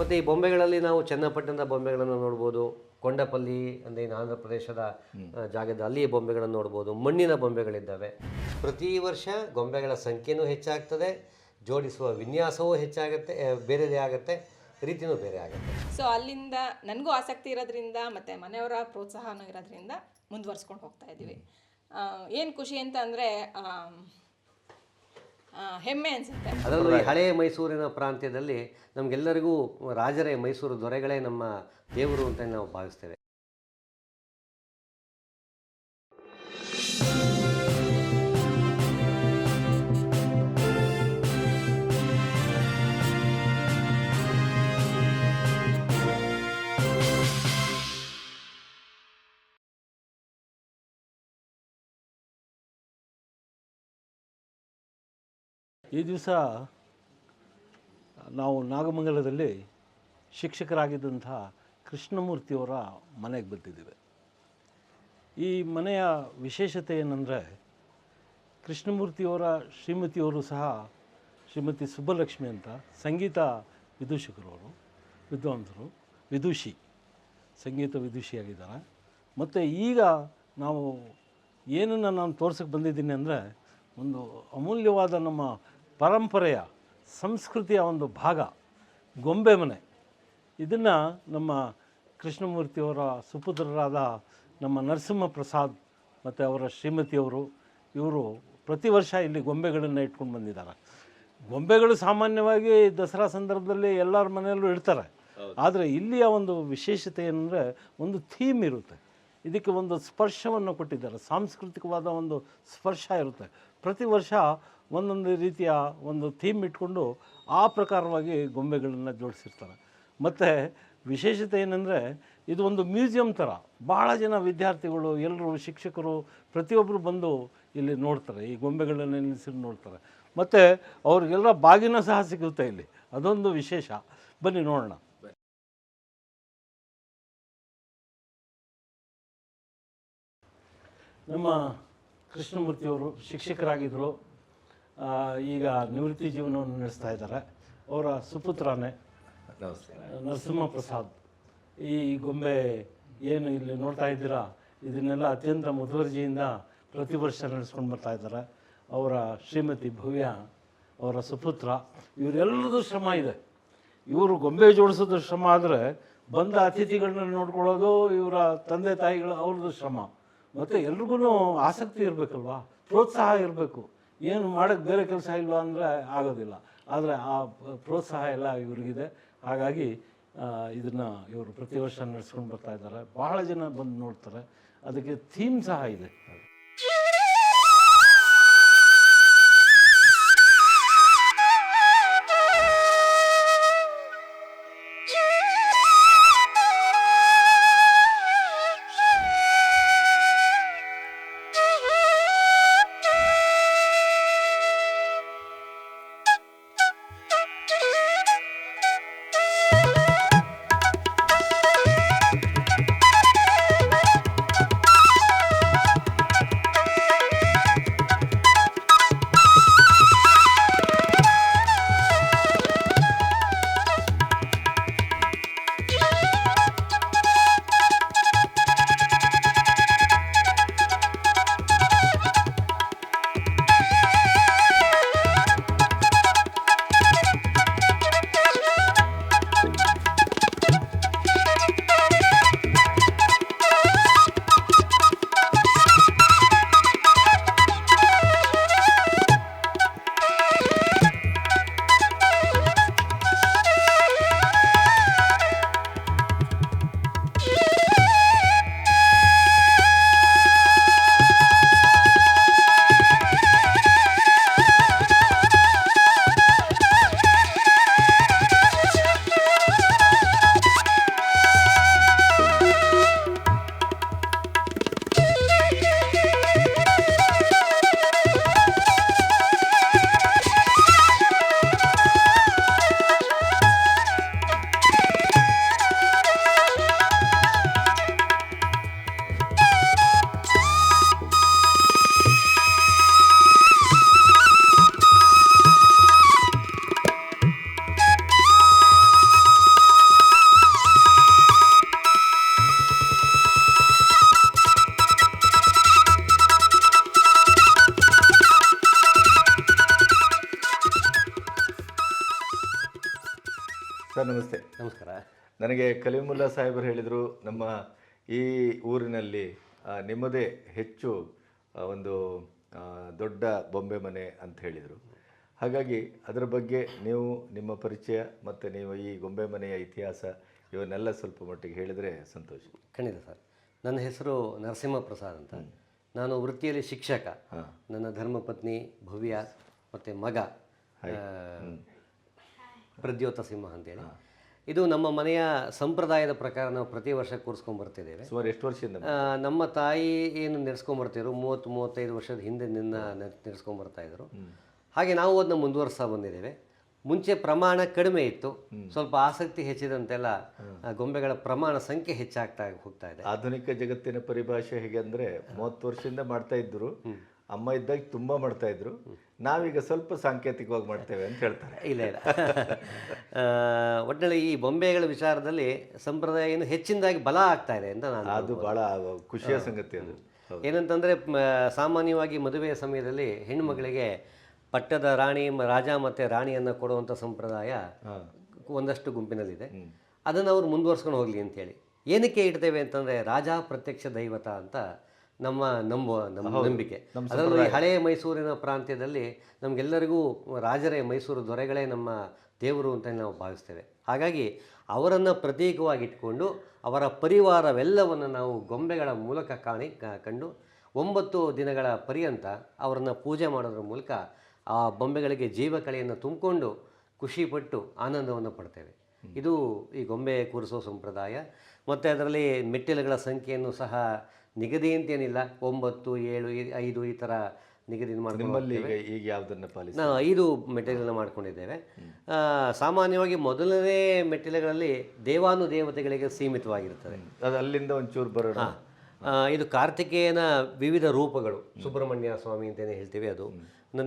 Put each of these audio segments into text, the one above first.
ಮತ್ತು ಈ ಬೊಂಬೆಗಳಲ್ಲಿ ನಾವು ಚನ್ನಪಟ್ಟಣದ ಬೊಂಬೆಗಳನ್ನು ನೋಡ್ಬೋದು ಕೊಂಡಪಲ್ಲಿ ಅಂದರೆ ಇನ್ನು ಆಂಧ್ರ ಪ್ರದೇಶದ ಜಾಗದ ಅಲ್ಲಿ ಬೊಂಬೆಗಳನ್ನು ನೋಡ್ಬೋದು ಮಣ್ಣಿನ ಬೊಂಬೆಗಳಿದ್ದಾವೆ. ಪ್ರತಿ ವರ್ಷ ಗೊಂಬೆಗಳ ಸಂಖ್ಯೆನೂ ಹೆಚ್ಚಾಗ್ತದೆ ಜೋಡಿಸುವ ವಿನ್ಯಾಸವೂ ಹೆಚ್ಚಾಗುತ್ತೆ ಬೇರೆದೇ ಆಗುತ್ತೆ ರೀತಿಯೂ ಬೇರೆ ಆಗುತ್ತೆ. ಸೊ ಅಲ್ಲಿಂದ ನನಗೂ ಆಸಕ್ತಿ ಇರೋದ್ರಿಂದ ಮತ್ತು ಮನೆಯವರ ಪ್ರೋತ್ಸಾಹನೂ ಇರೋದ್ರಿಂದ ಮುಂದುವರ್ಸ್ಕೊಂಡು ಹೋಗ್ತಾ ಇದ್ದೀವಿ. ಏನು ಖುಷಿ ಅಂತ ಅಂದರೆ ಹೆಮ್ಮೆ ಅನಿಸುತ್ತೆ. ಅದರಲ್ಲೂ ಈ ಹಳೆಯ ಮೈಸೂರಿನ ಪ್ರಾಂತ್ಯದಲ್ಲಿ ನಮಗೆಲ್ಲರಿಗೂ ರಾಜರೇ ಮೈಸೂರು ದೊರೆಗಳೇ ನಮ್ಮ ದೇವರು ಅಂತ ನಾವು ಭಾವಿಸ್ತೇವೆ. ಈ ದಿವಸ ನಾವು ನಾಗಮಂಗಲದಲ್ಲಿ ಶಿಕ್ಷಕರಾಗಿದ್ದಂಥ ಕೃಷ್ಣಮೂರ್ತಿಯವರ ಮನೆಗೆ ಬಂದಿದ್ದೇವೆ. ಈ ಮನೆಯ ವಿಶೇಷತೆ ಏನಂದರೆ ಕೃಷ್ಣಮೂರ್ತಿಯವರ ಶ್ರೀಮತಿಯವರು ಸಹ ಶ್ರೀಮತಿ ಸುಬ್ಬಲಕ್ಷ್ಮಿ ಅಂತ, ಸಂಗೀತ ವಿದೂಷಕರವರು, ವಿದ್ವಾಂಸರು, ವಿದೂಷಿ, ಸಂಗೀತ ವಿದೂಷಿಯಾಗಿದ್ದಾರೆ. ಮತ್ತು ಈಗ ನಾವು ಏನನ್ನು ನಾನು ತೋರ್ಸಕ್ಕೆ ಬಂದಿದ್ದೀನಿ ಅಂದರೆ ಒಂದು ಅಮೂಲ್ಯವಾದ ನಮ್ಮ ಪರಂಪರೆಯ ಸಂಸ್ಕೃತಿಯ ಒಂದು ಭಾಗ ಗೊಂಬೆ ಮನೆ. ಇದನ್ನು ನಮ್ಮ ಕೃಷ್ಣಮೂರ್ತಿಯವರ ಸುಪುತ್ರರಾದ ನಮ್ಮ ನರಸಿಂಹ ಪ್ರಸಾದ್ ಮತ್ತು ಅವರ ಶ್ರೀಮತಿಯವರು ಇವರು ಪ್ರತಿ ವರ್ಷ ಇಲ್ಲಿ ಗೊಂಬೆಗಳನ್ನು ಇಟ್ಕೊಂಡು ಬಂದಿದ್ದಾರೆ. ಗೊಂಬೆಗಳು ಸಾಮಾನ್ಯವಾಗಿ ದಸರಾ ಸಂದರ್ಭದಲ್ಲಿ ಎಲ್ಲರ ಮನೆಯಲ್ಲೂ ಇಡ್ತಾರೆ. ಆದರೆ ಇಲ್ಲಿಯ ಒಂದು ವಿಶೇಷತೆ ಏನಂದರೆ ಒಂದು ಥೀಮ್ ಇರುತ್ತೆ. ಇದಕ್ಕೆ ಒಂದು ಸ್ಪರ್ಶವನ್ನು ಕೊಟ್ಟಿದ್ದಾರೆ. ಸಾಂಸ್ಕೃತಿಕವಾದ ಒಂದು ಸ್ಪರ್ಶ ಇರುತ್ತೆ. ಪ್ರತಿ ವರ್ಷ ಒಂದೊಂದು ರೀತಿಯ ಒಂದು ಥೀಮ್ ಇಟ್ಕೊಂಡು ಆ ಪ್ರಕಾರವಾಗಿ ಗೊಂಬೆಗಳನ್ನು ಜೋಡಿಸಿರ್ತಾರೆ. ಮತ್ತು ವಿಶೇಷತೆ ಏನಂದರೆ ಇದು ಒಂದು ಮ್ಯೂಸಿಯಂ ಥರ. ಭಾಳ ಜನ ವಿದ್ಯಾರ್ಥಿಗಳು, ಎಲ್ಲರೂ ಶಿಕ್ಷಕರು ಪ್ರತಿಯೊಬ್ಬರು ಬಂದು ಇಲ್ಲಿ ನೋಡ್ತಾರೆ, ಈ ಗೊಂಬೆಗಳನ್ನು ನಿಲ್ಲಿಸಿ ನೋಡ್ತಾರೆ. ಮತ್ತು ಅವ್ರಿಗೆಲ್ಲ ಬಾಗಿನ ಸಹ ಸಿಗುತ್ತೆ ಇಲ್ಲಿ. ಅದೊಂದು ವಿಶೇಷ. ಬನ್ನಿ ನೋಡೋಣ. ನಮ್ಮ ಕೃಷ್ಣಮೂರ್ತಿಯವರು ಶಿಕ್ಷಕರಾಗಿದ್ದರು. ಈಗ ನಿವೃತ್ತಿ ಜೀವನವನ್ನು ನಡೆಸ್ತಾ ಇದ್ದಾರೆ. ಅವರ ಸುಪುತ್ರನೇ ನರಸಿಂಹ ಪ್ರಸಾದ್ ಈ ಗೊಂಬೆ ಏನು ಇಲ್ಲಿ ನೋಡ್ತಾ ಇದ್ದೀರಾ? ಇದನ್ನೆಲ್ಲ ಅತ್ಯಂತ ಮುತುವರ್ಜಿಯಿಂದ ಪ್ರತಿ ವರ್ಷ ನಡೆಸ್ಕೊಂಡು ಬರ್ತಾ ಇದ್ದಾರೆ. ಅವರ ಶ್ರೀಮತಿ ಭವ್ಯ, ಅವರ ಸುಪುತ್ರ, ಇವರೆಲ್ಲರದ್ದು ಶ್ರಮ ಇದೆ. ಇವರು ಗೊಂಬೆ ಜೋಡಿಸೋದು ಶ್ರಮ ಆದರೆ ಬಂದ ಅತಿಥಿಗಳನ್ನ ನೋಡ್ಕೊಳ್ಳೋದು, ಇವರ ತಂದೆ ತಾಯಿಗಳು ಅವ್ರದ್ದು ಶ್ರಮ. ಮತ್ತು ಎಲ್ರಿಗೂ ಆಸಕ್ತಿ ಇರಬೇಕಲ್ವಾ? ಪ್ರೋತ್ಸಾಹ ಇರಬೇಕು. ಏನು ಮಾಡೋಕ್ಕೆ ಬೇರೆ ಕೆಲಸ ಇಲ್ವಾ ಅಂದರೆ ಆಗೋದಿಲ್ಲ. ಆದರೆ ಆ ಪ್ರೋತ್ಸಾಹ ಎಲ್ಲ ಇವ್ರಿಗಿದೆ. ಹಾಗಾಗಿ ಇದನ್ನು ಇವರು ಪ್ರತಿ ವರ್ಷ ನಡೆಸ್ಕೊಂಡು ಬರ್ತಾ ಇದ್ದಾರೆ. ಬಹಳ ಜನ ಬಂದು ನೋಡ್ತಾರೆ. ಅದಕ್ಕೆ ಥೀಮ್ ಸಹ ಇದೆ. ಸಾಹೇಬರು ಹೇಳಿದರು ನಮ್ಮ ಈ ಊರಿನಲ್ಲಿ ನಿಮ್ಮದೇ ಹೆಚ್ಚು ಒಂದು ದೊಡ್ಡ ಬೊಂಬೆ ಮನೆ ಅಂತ ಹೇಳಿದರು. ಹಾಗಾಗಿ ಅದರ ಬಗ್ಗೆ ನೀವು ನಿಮ್ಮ ಪರಿಚಯ ಮತ್ತು ನೀವು ಈ ಗೊಂಬೆ ಮನೆಯ ಇತಿಹಾಸ ಇವನ್ನೆಲ್ಲ ಸ್ವಲ್ಪ ಮಟ್ಟಿಗೆ ಹೇಳಿದರೆ ಸಂತೋಷ. ಖಂಡಿತ ಸರ್. ನನ್ನ ಹೆಸರು ನರಸಿಂಹ ಪ್ರಸಾದ್ ಅಂತ ನಾನು ವೃತ್ತಿಯಲ್ಲಿ ಶಿಕ್ಷಕ. ನನ್ನ ಧರ್ಮಪತ್ನಿ ಭವ್ಯ ಮತ್ತು ಮಗ ಪ್ರದ್ಯೋತ ಸಿಂಹ ಅಂತೇಳಿ. ಇದು ನಮ್ಮ ಮನೆಯ ಸಂಪ್ರದಾಯದ ಪ್ರಕಾರ ನಾವು ಪ್ರತಿ ವರ್ಷ ಕೂರಿಸ್ಕೊಂಡ್ ಬರ್ತಿದ್ದೇವೆ. ಸುಮಾರು ಎಷ್ಟು ವರ್ಷದಿಂದ ನಮ್ಮ ತಾಯಿ ಏನು ನಡೆಸ್ಕೊಂಬರ್ತಿದ್ರು ಮೂವತ್ತು ಮೂವತ್ತೈದು ವರ್ಷದ ಹಿಂದೆ ನಿನ್ನ ನಡೆಸ್ಕೊಂಬರ್ತಾ ಇದ್ರು. ಹಾಗೆ ನಾವು ಅದನ್ನ ಮುಂದುವರಿಸ್ತಾ ಬಂದಿದ್ದೇವೆ. ಮುಂಚೆ ಪ್ರಮಾಣ ಕಡಿಮೆ ಇತ್ತು. ಸ್ವಲ್ಪ ಆಸಕ್ತಿ ಹೆಚ್ಚಿದಂತೆಲ್ಲ ಗೊಂಬೆಗಳ ಪ್ರಮಾಣ ಸಂಖ್ಯೆ ಹೆಚ್ಚಾಗ್ತಾ ಹೋಗ್ತಾ ಇದೆ. ಆಧುನಿಕ ಜಗತ್ತಿನ ಪರಿಭಾಷೆ ಹೇಗೆ ಅಂದ್ರೆ ಮೂವತ್ತು ವರ್ಷದಿಂದ ಮಾಡ್ತಾ ಇದ್ದರು. ಅಮ್ಮ ಇದ್ದಾಗ ತುಂಬ ಮಾಡ್ತಾ ಇದ್ರು. ನಾವೀಗ ಸ್ವಲ್ಪ ಸಾಂಕೇತಿಕವಾಗಿ ಮಾಡ್ತೇವೆ ಅಂತ ಹೇಳ್ತಾರೆ. ಇಲ್ಲ ಇಲ್ಲ. ಒಟ್ಟಿನಲ್ಲಿ ಈ ಬೊಂಬೆಗಳ ವಿಚಾರದಲ್ಲಿ ಸಂಪ್ರದಾಯ ಏನು ಹೆಚ್ಚಿನದಾಗಿ ಬಲ ಆಗ್ತಾ ಇದೆ ಅಂತ ನಾನು ಅದು ಭಾಳ ಖುಷಿಯ ಸಂಗತಿ ಅದು. ಏನಂತಂದ್ರೆ ಸಾಮಾನ್ಯವಾಗಿ ಮದುವೆಯ ಸಮಯದಲ್ಲಿ ಹೆಣ್ಣುಮಗಳಿಗೆ ಪಟ್ಟದ ರಾಣಿ ರಾಜ ಮತ್ತು ರಾಣಿಯನ್ನು ಕೊಡುವಂಥ ಸಂಪ್ರದಾಯ ಒಂದಷ್ಟು ಗುಂಪಿನಲ್ಲಿದೆ. ಅದನ್ನು ಅವ್ರು ಮುಂದುವರ್ಸ್ಕೊಂಡು ಹೋಗಲಿ ಅಂತೇಳಿ ಏನಕ್ಕೆ ಇಡ್ತೇವೆ ಅಂತಂದರೆ ರಾಜ ಪ್ರತ್ಯಕ್ಷ ದೈವತ ಅಂತ ನಮ್ಮ ನಂಬುವ ನಮ್ಮ ನಂಬಿಕೆ. ಅದರಲ್ಲೂ ಈ ಹಳೆಯ ಮೈಸೂರಿನ ಪ್ರಾಂತ್ಯದಲ್ಲಿ ನಮಗೆಲ್ಲರಿಗೂ ರಾಜರೇ ಮೈಸೂರು ದೊರೆಗಳೇ ನಮ್ಮ ದೇವರು ಅಂತ ನಾವು ಭಾವಿಸ್ತೇವೆ. ಹಾಗಾಗಿ ಅವರನ್ನು ಪ್ರತೀಕವಾಗಿ ಇಟ್ಕೊಂಡು ಅವರ ಪರಿವಾರವೆಲ್ಲವನ್ನು ನಾವು ಗೊಂಬೆಗಳ ಮೂಲಕ ಕಾಣಿ ಕಂಡು ಒಂಬತ್ತು ದಿನಗಳ ಪರ್ಯಂತ ಅವರನ್ನು ಪೂಜೆ ಮಾಡೋದ್ರ ಮೂಲಕ ಆ ಬೊಂಬೆಗಳಿಗೆ ಜೀವಕಳೆಯನ್ನು ತುಂಬಿಕೊಂಡು ಖುಷಿಪಟ್ಟು ಆನಂದವನ್ನು ಪಡ್ತೇವೆ. ಇದು ಈ ಗೊಂಬೆ ಕೂರಿಸೋ ಸಂಪ್ರದಾಯ. ಮತ್ತು ಅದರಲ್ಲಿ ಮೆಟ್ಟಿಲುಗಳ ಸಂಖ್ಯೆಯನ್ನು ಸಹ ನಿಗದಿ ಅಂತೇನಿಲ್ಲ ಒಂಬತ್ತು ಏಳು ಐದು ಈ ಥರ ನಿಗದಿ ಮಾಡ್ಕೊಂಡು ನಿಮ್ಮಲ್ಲಿ ಈಗ ಈಗ ಯಾವುದನ್ನು ಪಾಲಿಸಿ ನಾವು ಐದು ಮೆಟ್ಟಿಲನ್ನು ಮಾಡ್ಕೊಂಡಿದ್ದೇವೆ. ಸಾಮಾನ್ಯವಾಗಿ ಮೊದಲನೇ ಮೆಟ್ಟಿಲುಗಳಲ್ಲಿ ದೇವಾನುದೇವತೆಗಳಿಗೆ ಸೀಮಿತವಾಗಿರ್ತದೆ ಅದು ಅಲ್ಲಿಂದ ಒಂಚೂರು ಬರೋಣ. ಇದು ಕಾರ್ತಿಕೇಯನ ವಿವಿಧ ರೂಪಗಳು. ಸುಬ್ರಹ್ಮಣ್ಯ ಸ್ವಾಮಿ ಅಂತಲೇ ಹೇಳ್ತೀವಿ ಅದು.